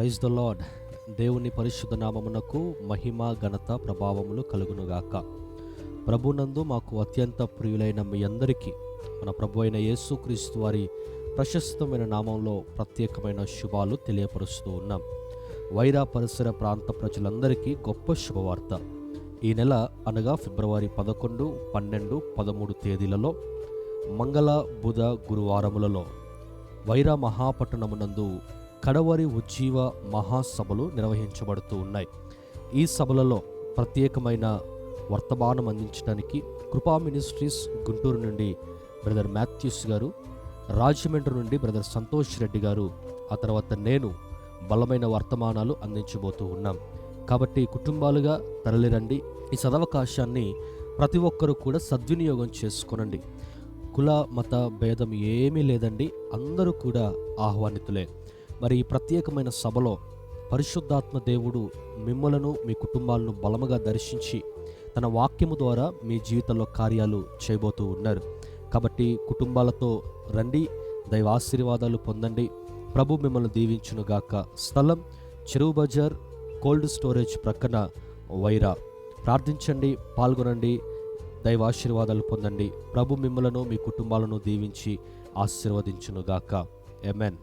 Praise the lord దేవుని పరిశుద్ధ నామమునకు మహిమ ఘనత ప్రభావములు కలుగునుగాక. ప్రభునందు మాకు అత్యంత ప్రియులైన మీ అందరికీ మన ప్రభు అయిన యేసుక్రీస్తు వారి ప్రశస్తమైన నామంలో ప్రత్యేకమైన శుభాలు తెలియపరుస్తూ ఉన్నాం. వైరా పరిసర ప్రాంత ప్రజలందరికీ గొప్ప శుభవార్త. ఈ నెల అనగా ఫిబ్రవరి పదకొండు పన్నెండు పదమూడు తేదీలలో మంగళ బుధ గురువారములలో వైరా మహాపట్టణమునందు కడవరి ఉజ్జీవ మహాసభలు నిర్వహించబడుతూ ఉన్నాయి. ఈ సభలలో ప్రత్యేకమైన వర్తమానం అందించడానికి కృపా మినిస్ట్రీస్ గుంటూరు నుండి బ్రదర్ మాథ్యూస్ గారు రాజమండ్రి నుండి బ్రదర్ సంతోష్ రెడ్డి గారు ఆ తర్వాత నేను బలమైన వర్తమానాలు అందించబోతూ ఉన్నాం. కాబట్టి కుటుంబాలుగా తరలిరండి. ఈ సదవకాశాన్ని ప్రతి ఒక్కరూ కూడా సద్వినియోగం చేసుకునండి. కుల మత భేదం ఏమీ లేదండి. అందరూ కూడా ఆహ్వానితులే. మరి ఈ ప్రత్యేకమైన సభలో పరిశుద్ధాత్మ దేవుడు మిమ్మలను మీ కుటుంబాలను బలముగా దర్శించి తన వాక్యము ద్వారా మీ జీవితంలో కార్యాలు చేయబోతూ ఉన్నారు. కాబట్టి కుటుంబాలతో రండి దైవ ఆశీర్వాదాలు పొందండి. ప్రభు మిమ్మల్ని దీవించునుగాక స్థలం చెరువు బజార్ కోల్డ్ స్టోరేజ్ ప్రక్కన వైరా. ప్రార్థించండి పాల్గొనండి దైవ ఆశీర్వాదాలు పొందండి. ప్రభు మిమ్మలను మీ కుటుంబాలను దీవించి ఆశీర్వదించునుగాక ఎమెన్